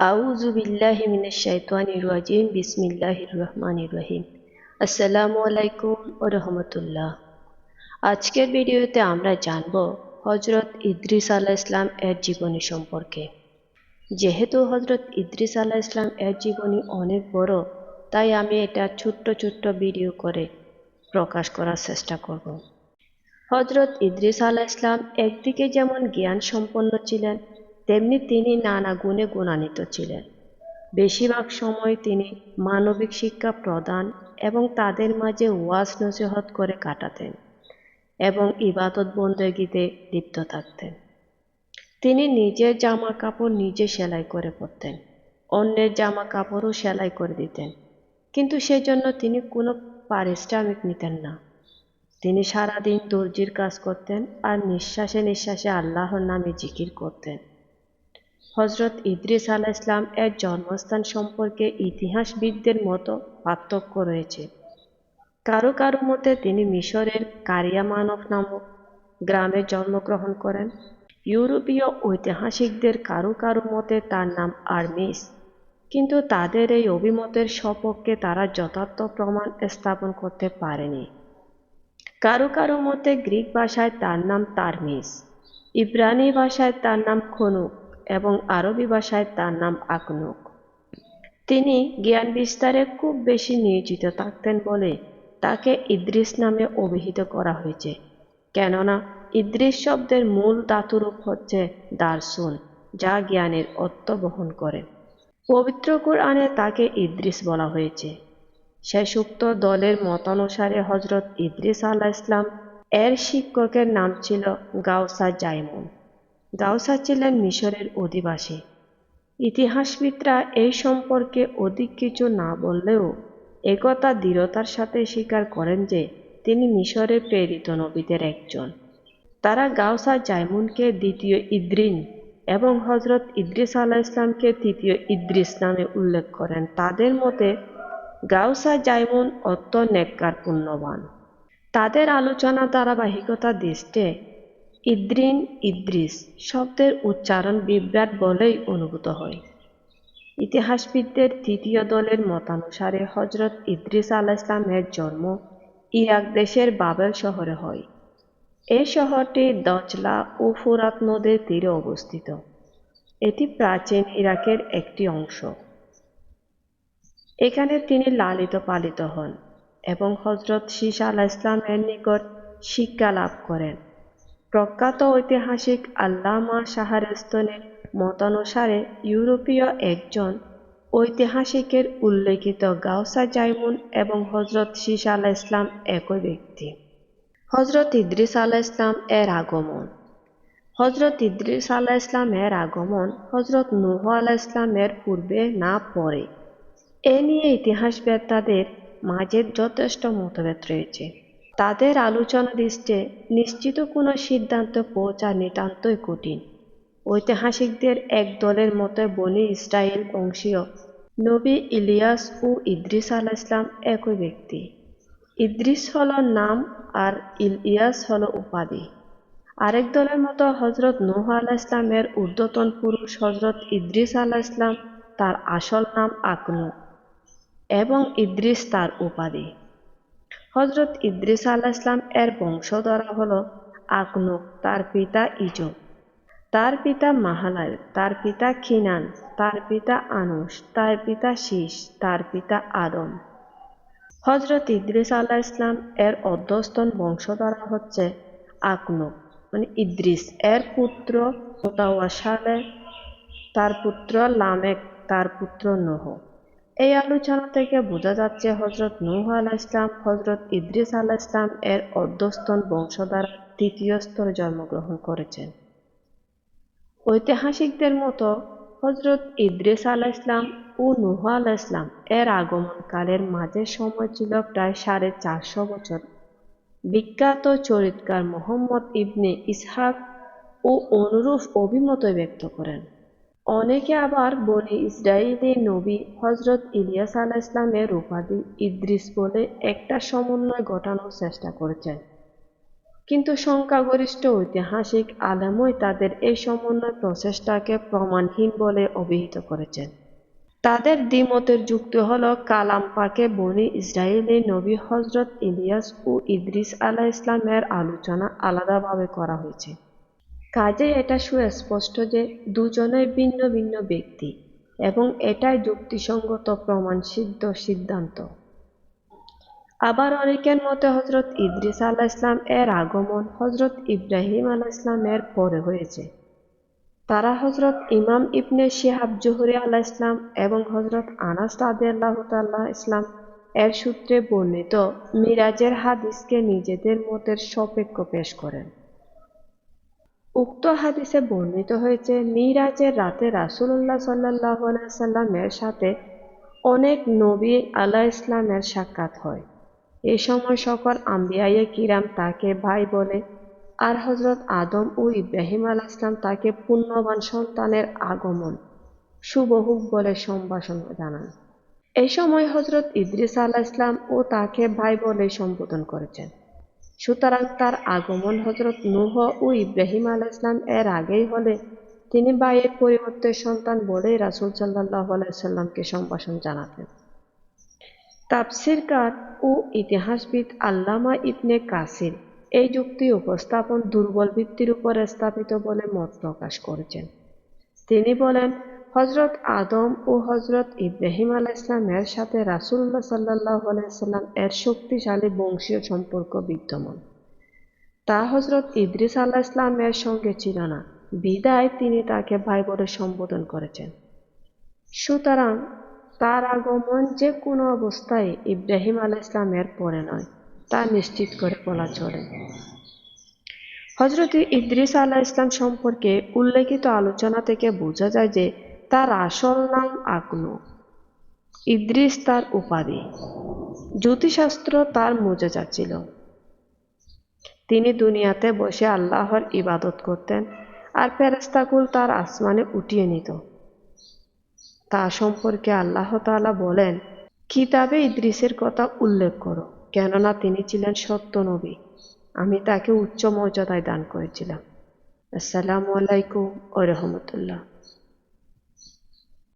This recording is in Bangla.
আউযু বিল্লাহি মিনাশ শাইতানির রাজিম, বিসমিল্লাহির রহমানির রহিম। আসসালামু আলাইকুম ও রহমতুল্লাহ। আজকের ভিডিওতে আমরা জানব হজরত ইদ্রিস আলাহ ইসলাম এর জীবনী সম্পর্কে। যেহেতু হজরত ইদ্রিস আলাহ ইসলাম এর জীবনী অনেক বড়, তাই আমি এটা ছোট্ট ছোট্ট ভিডিও করে প্রকাশ করার চেষ্টা করব। হজরত ইদ্রিস আলাহ ইসলাম একদিকে যেমন জ্ঞান সম্পন্ন ছিলেন তেমনি তিনি নানা গুণে গুণান্বিত ছিলেন। বেশিরভাগ সময় তিনি মানবিক শিক্ষা প্রদান এবং তাদের মাঝে ওয়াজ নসিহত করে কাটাতেন এবং ইবাদত বন্দেগীতে লিপ্ত থাকতেন। তিনি নিজের জামা কাপড় নিজে সেলাই করে পরতেন, অন্যের জামা কাপড়ও সেলাই করে দিতেন, কিন্তু সেজন্য তিনি কোনো পারিশ্রমিক নিতেন না। তিনি সারাদিন দর্জির কাজ করতেন আর নিঃশ্বাসে নিঃশ্বাসে আল্লাহর নামে জিকির করতেন। হজরত ইদ্রিস আলাহ ইসলাম এর জন্মস্থান সম্পর্কে ইতিহাসবিদদের মতো পার্থক্য রয়েছে। কারও কারও মতে তিনি মিশরের কারিয়ামানব নামক গ্রামে জন্মগ্রহণ করেন। ইউরোপীয় ঐতিহাসিকদের কারও কারও মতে তার নাম আর্মিস। কিন্তু তাদের এই অভিমতের সপক্ষে তারা যথার্থ প্রমাণ স্থাপন করতে পারেনি। কারও কারও মতে গ্রিক ভাষায় তার নাম তারমিস, ইব্রানি ভাষায় তার নাম খনুক এবং আরবি ভাষায় তার নাম আকনুক। তিনি জ্ঞান বিস্তারে খুব বেশি নিয়োজিত থাকতেন বলে তাকে ইদ্রিস নামে অভিহিত করা হয়েছে। কেননা ইদ্রিস শব্দের মূল ধাতুরূপ হচ্ছে দার্সুন, যা জ্ঞানের অর্থ বহন করে। পবিত্র কোরআনে তাকে ইদ্রিস বলা হয়েছে। শেষোক্ত দলের মতানুসারে হজরত ইদ্রিস আল্লাহ ইসলাম এর শিক্ষকের নাম ছিল গাউসা জাইমুন। গাউসা ছিলেন মিশরের অধিবাসী। ইতিহাসবিদরা এই সম্পর্কে অধিক কিছু না বললেও একথা দৃঢ়তার সাথে স্বীকার করেন যে তিনি মিশরের প্রেরিত নবীদের একজন। তারা গাউসা জাইমুনকে দ্বিতীয় ইদ্রিন এবং হজরত ইদ্রিস আলাহ ইসলামকে তৃতীয় ইদ্রিস নামে উল্লেখ করেন। তাদের মতে গাউসা জাইমুন অত্য নেককার পুণ্যবান তাদের আলোচনা ধারাবাহিকতা দৃষ্টে ইদ্রিন, ইদ্রিস শব্দের উচ্চারণ বিভ্রাট বলেই অনুভূত হয়। ইতিহাসবিদদের তৃতীয় দলের মতানুসারে হজরত ইদ্রিস আলাহ ইসলামের জন্ম ইরাক দেশের বাবেল শহরে হয়। এই শহরটি দজলা ও ফুরাত নদীর তীরে অবস্থিত। এটি প্রাচীন ইরাকের একটি অংশ। এখানে তিনি লালিত পালিত হন এবং হজরত শীষ আলাহ ইসলামের নিকট শিক্ষা লাভ করেন। প্রখ্যাত ঐতিহাসিক আল্লামা শাহরস্তনের মতানুসারে ইউরোপীয় একজন ঐতিহাসিকের উল্লেখিত গাউসা জাইমুন এবং হজরত শীষ আলাহ ইসলাম একই ব্যক্তি। হজরত ইদ্রিস আলাহ ইসলাম এর আগমন। হজরত ইদ্রিস আলাহ ইসলাম এর আগমন হজরত নুহ আলাহ ইসলামের পূর্বে না পরে এ নিয়ে ইতিহাসবেত্তাদের মাঝে যথেষ্ট মতভেদ রয়েছে। তাদের আলোচনা দৃষ্টে নিশ্চিত কোনো সিদ্ধান্ত পৌঁছা নিতান্তই কঠিন। ঐতিহাসিকদের এক দলের মতো বনি ইসরায়েল বংশীয় নবী ইলিয়াস ও ইদ্রিস আল ইসলাম একই ব্যক্তি। ইদ্রিস হল নাম আর ইলিয়াস হল উপাধি। আরেক দলের মতো হজরত নুহ আল্লাহ ইসলামের ঊর্ধ্বতন পুরুষ হজরত ইদ্রিস আল্লাহ ইসলাম তার আসল নাম আকনু এবং ইদ্রিস তার উপাধি। হজরত ইদ্রিস আল্লাহ ইসলাম এর বংশধরা হল আকনুক তার পিতা ইজব তার পিতা মাহালাল, তার পিতা খিনান, তার পিতা আনুস তার পিতা শীষ তার পিতা আদম। হজরত ইদ্রিস আল্লাহ ইসলাম এর অধ্যস্তন বংশধরা হচ্ছে আকনুক মানে ইদ্রিস। এর পুত্র তার পুত্র লামেক, তার পুত্র নহ। এই আলোচনা থেকে বোঝা যাচ্ছে হজরত নূহ আলাহ ইসলাম হজরত ইদ্রিস আলাহ ইসলাম এর অর্ধস্তন বংশধার তৃতীয় স্তরে জন্মগ্রহণ করেছেন। ঐতিহাসিকদের মতো হজরত ইদ্রিস আলাহ ইসলাম ও নুহ আলাহ ইসলাম এর আগমনকালের মাঝের সময় ছিল প্রায় সাড়ে চারশো বছর। বিখ্যাত চরিৎকার মোহাম্মদ ইবনে ইসহাক ও অনুরূপ অভিমত ব্যক্ত করেন। অনেকে আবার বনি ইসরায়েলি নবী হজরত ইলিয়াস আলাহ ইসলামের উপাধি ইদ্রিস বলে একটা সমন্বয় ঘটানোর চেষ্টা করেছেন। কিন্তু সংখ্যাগরিষ্ঠ ঐতিহাসিক আলেমই তাদের এই সমন্বয় প্রচেষ্টাকে প্রমাণহীন বলে অভিহিত করেছেন। তাদের দ্বিমতের যুক্তি হল, কালাম পাকে বনি ইসরায়েলি নবী হজরত ইলিয়াস ও ইদ্রিস আলাহ ইসলামের আলোচনা আলাদাভাবে করা হয়েছে। কাজে এটা সুস্পষ্ট যে দুজনেই ভিন্ন ভিন্ন ব্যক্তি এবং এটাই যুক্তিসঙ্গত প্রমাণসিদ্ধ সিদ্ধান্ত। আবার অনেকের মতে হজরত ইদ্রিস আলাহ ইসলাম এর আগমন হজরত ইব্রাহিম আলাহ ইসলাম এর পরে হয়েছে। তারা হজরত ইমাম ইবনে শিহাব জহুরি আলাহ ইসলাম এবং হজরত আনাস আল্লাহ তাল্লাহ ইসলাম এর সূত্রে বর্ণিত মিরাজের হাদিসকে নিজেদের মতের সপেক্ষ পেশ করেন। উক্ত হাদিসে বর্ণিত হয়েছে, মিরাজের রাতে রাসুল্লাহ সাল্লাহ সাল্লামের সাথে অনেক নবী আলাহ ইসলামের সাক্ষাৎ হয়। এ সময় সকল আম্বিয়ায়ে কিরাম তাকে ভাই বলে আর হজরত আদম ও ইব্রাহিম আলাহ ইসলাম তাকে পুণ্যবান সন্তানের আগমন শুভ হোক বলে সম্ভাষণ জানান। এই সময় হজরত ইদ্রিস আলাহ ইসলাম ও তাকে ভাই বলে সম্বোধন করেছেন। সুতরাং তার আগমন হজরত নুহ ও ইব্রাহিম আলাহ ইসলাম এর আগেই হলে তিনি ভাইয়ের পরিবর্তে সন্তান বলেই রাসুল সাল্লাহ আলাইসাল্লামকে সম্ভাষণ জানাতেন। তাফসিরকার ও ইতিহাসবিদ আল্লামা ইবনে কাসির এই যুক্তি উপস্থাপন দুর্বল ভিত্তির উপর স্থাপিত বলে মত প্রকাশ করেছেন। তিনি বলেন হজরত আদম ও হজরত ইব্রাহিম আলাহ ইসলামের সাথে রাসুল্লাহ সাল্লাহ আলাইসাল্লাম এর শক্তিশালী বংশীয় সম্পর্ক বিদ্যমান। তা হজরত ইদ্রিস আল্লাহ ইসলামের সঙ্গে ছিল না। বিদায় তিনি তাকে ভাই বলে সম্বোধন করেছেন। সুতরাং তার আগমন যে কোনো অবস্থায় ইব্রাহিম আলাহ ইসলামের পরে নয়, তা নিশ্চিত করে বলা চলে। হজরত ইদ্রিস আলাহ ইসলাম সম্পর্কে উল্লেখিত আলোচনা থেকে বোঝা যায় যে তার আসল নাম আগ্নু। ইদ্রিস তার উপাধি। জ্যোতিষাস্ত্র তার মোজেজা ছিল। তিনি দুনিয়াতে বসে আল্লাহর ইবাদত করতেন আর ফেরেস্তাকুল তার আসমানে উঠিয়ে নিত। তা সম্পর্কে আল্লাহ তালা বলেন, কিতাবে ইদ্রিসের কথা উল্লেখ করো, কেননা তিনি ছিলেন সত্য নবী। আমি তাকে উচ্চ মর্যাদায় দান করেছিলাম। আসসালামু আলাইকুম ও রহমতুল্লাহ।